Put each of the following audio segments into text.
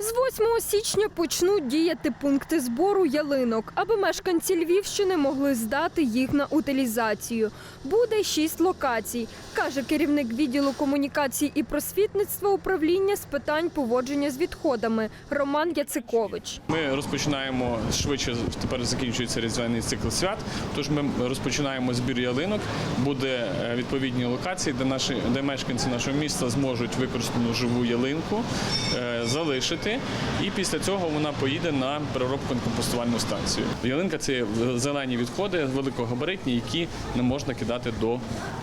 З 8 січня почнуть діяти пункти збору ялинок, аби мешканці Львівщини могли здати їх на утилізацію. Буде шість локацій, каже керівник відділу комунікації і просвітництва управління з питань поводження з відходами Роман Яцикович. Ми розпочинаємо швидше. Тепер закінчується різдвяний цикл свят. Тож ми розпочинаємо збір ялинок. Буде е, відповідні локації, де наші де мешканці нашого міста зможуть використану живу ялинку е, залишити, і після цього вона поїде на переробку на компостувальну станцію. Ялинка це зелені відходи великогабаритні, які не можна кидати до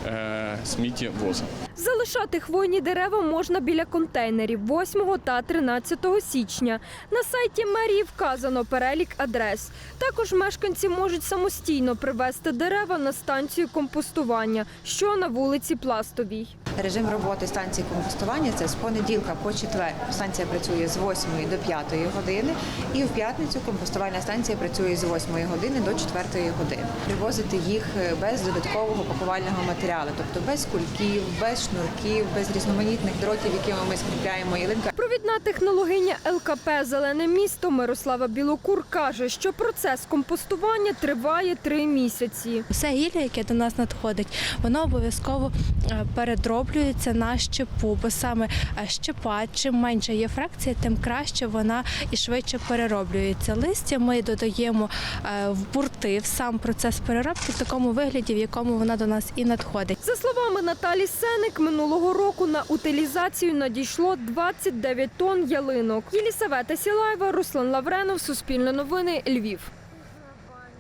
е, сміттєвоза. Залишати хвойні дерева можна біля контейнерів 8 та 13 січня. На сайті мерії вказано перелік адрес. Також мешканці можуть самостійно привезти дерева на станцію компостування, що на вулиці Пластовій. Режим роботи станції компостування це з понеділка по четвер. Станція працює з 8 до 5 години, і в п'ятницю компостувальна станція працює з 8 години до 4 години. Привозити їх е, без додаткового пакувального матеріалу, тобто без кульків, без шнурків, без різноманітних дротів, якими ми скріпляємо ялинка. Провідна технологиня ЛКП Зелене місто Мирослава Білокур каже, що процес компостування триває три місяці. Все гілля, яке до нас надходить, воно обов'язково е, передроблюється на щепу, бо саме е, щепа, чим менша є фракція, тим краще вона і швидше перероблюється. Листя ми додаємо е, в бурти в сам процес переробки в такому вигляді, в якому вона до нас і надходить. За словами Наталі Сеник, минулого року на утилізацію надійшло 29 тонн ялинок. Єлісавета Сілаєва, Руслан Лавренов, Суспільне новини, Львів.